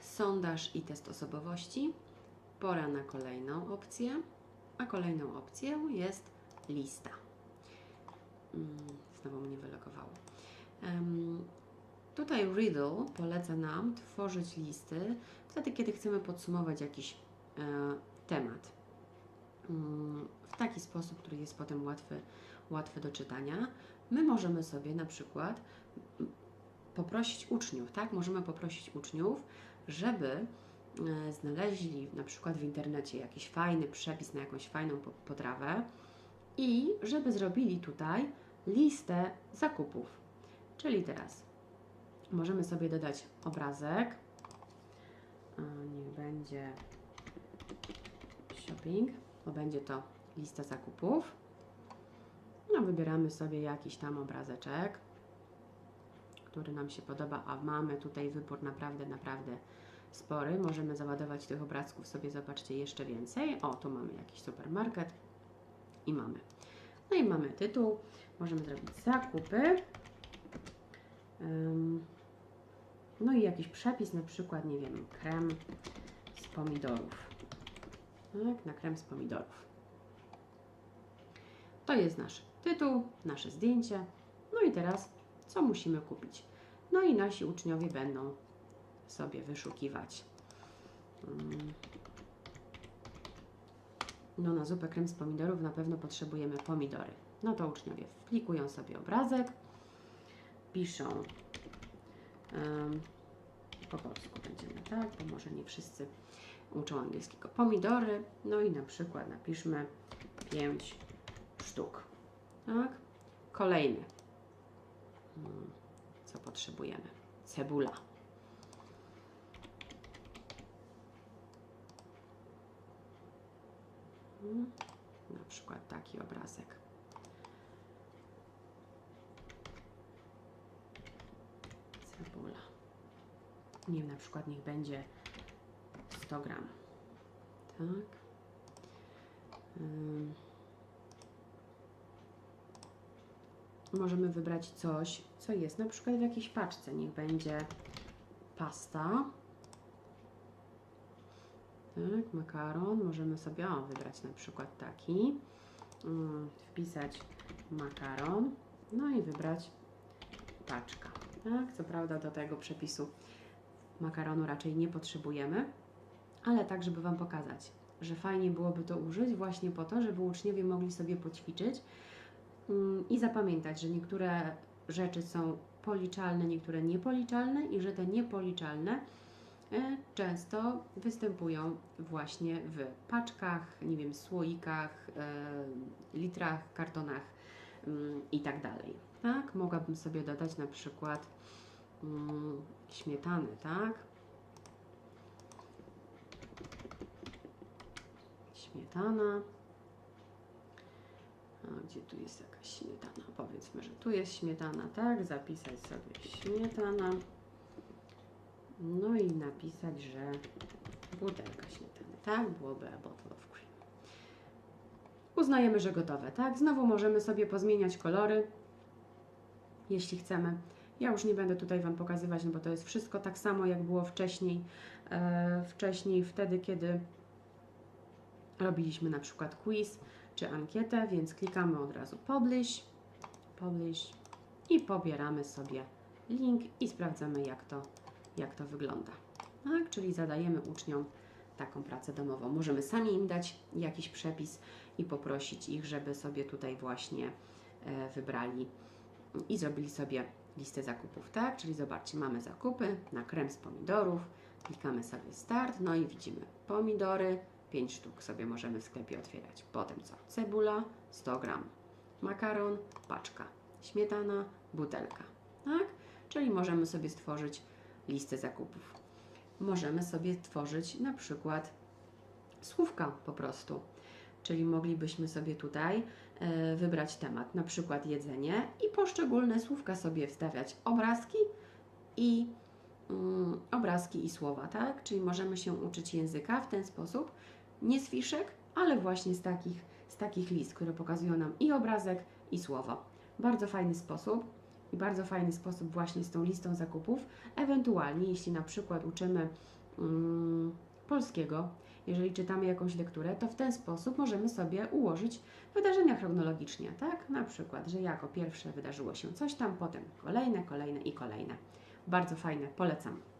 sondaż i test osobowości. Pora na kolejną opcję, a kolejną opcją jest lista. Mm, Znowu mnie wylogowało. Tutaj Riddle poleca nam tworzyć listy wtedy, kiedy chcemy podsumować jakiś e, temat. Mm, W taki sposób, który jest potem łatwy, łatwy do czytania. My możemy sobie na przykład poprosić uczniów, tak? Możemy poprosić uczniów, żeby e, znaleźli na przykład w internecie jakiś fajny przepis na jakąś fajną po- potrawę i żeby zrobili tutaj listę zakupów. Czyli teraz możemy sobie dodać obrazek. Niech będzie shopping, bo będzie to lista zakupów. No, wybieramy sobie jakiś tam obrazeczek, który nam się podoba, a mamy tutaj wybór naprawdę, naprawdę spory. Możemy załadować tych obrazków sobie, zobaczcie, jeszcze więcej. O, tu mamy jakiś supermarket i mamy. No i mamy tytuł. Możemy zrobić zakupy. No i jakiś przepis, na przykład, nie wiem, krem z pomidorów. Tak, na krem z pomidorów. To jest nasz tytuł, nasze zdjęcie. No i teraz, co musimy kupić? No i nasi uczniowie będą sobie wyszukiwać. Mm. No na zupę krem z pomidorów na pewno potrzebujemy pomidory. No to uczniowie wklikują sobie obrazek, piszą em, po polsku będziemy, tak? Bo może nie wszyscy uczą angielskiego. Pomidory, no i na przykład napiszmy 5 sztuk, tak? Kolejny, co potrzebujemy? Cebula. Mm, Na przykład taki obrazek. Cebula. Nie wiem, na przykład niech będzie 100 gram. Tak. Możemy wybrać coś, co jest na przykład w jakiejś paczce. Niech będzie pasta. Tak, makaron. Możemy sobie o, wybrać na przykład taki. Ym, wpisać makaron. No i wybrać paczka. Tak, co prawda do tego przepisu makaronu raczej nie potrzebujemy, ale tak, żeby Wam pokazać, że fajnie byłoby to użyć właśnie po to, żeby uczniowie mogli sobie poćwiczyć mm, i zapamiętać, że niektóre rzeczy są policzalne, niektóre niepoliczalne i że te niepoliczalne e, często występują właśnie w paczkach, nie wiem, słoikach, e, litrach, kartonach mm, i tak dalej. Tak, mogłabym sobie dodać na przykład mm, śmietany, tak? Śmietana. Gdzie tu jest jakaś śmietana? Powiedzmy, że tu jest śmietana, tak? Zapisać sobie śmietana. No i napisać, że butelka śmietany, tak? Byłoby a bottle of cream. Uznajemy, że gotowe, tak? Znowu możemy sobie pozmieniać kolory, jeśli chcemy. Ja już nie będę tutaj Wam pokazywać, no bo to jest wszystko tak samo, jak było wcześniej, e, wcześniej wtedy, kiedy robiliśmy na przykład quiz czy ankietę, więc klikamy od razu publish, publish i pobieramy sobie link i sprawdzamy, jak to, jak to wygląda. Tak? Czyli zadajemy uczniom taką pracę domową. Możemy sami im dać jakiś przepis i poprosić ich, żeby sobie tutaj właśnie e, wybrali i zrobili sobie listę zakupów, tak? Czyli zobaczcie, mamy zakupy na krem z pomidorów, klikamy sobie start, no i widzimy pomidory, 5 sztuk sobie możemy w sklepie otwierać. Potem co? Cebula, 100 gram, makaron, paczka, śmietana, butelka, tak? Czyli możemy sobie stworzyć listę zakupów. Możemy sobie tworzyć na przykład słówka po prostu. Czyli moglibyśmy sobie tutaj e, wybrać temat, na przykład jedzenie i poszczególne słówka sobie wstawiać obrazki i mm, obrazki i słowa, tak? Czyli możemy się uczyć języka w ten sposób, nie z fiszek, ale właśnie z takich, z takich list, które pokazują nam i obrazek, i słowo. Bardzo fajny sposób i bardzo fajny sposób właśnie z tą listą zakupów. Ewentualnie, jeśli na przykład uczymy mm, polskiego, jeżeli czytamy jakąś lekturę, to w ten sposób możemy sobie ułożyć wydarzenia chronologicznie, tak? Na przykład, że jako pierwsze wydarzyło się coś tam, potem kolejne, kolejne i kolejne. Bardzo fajne, polecam.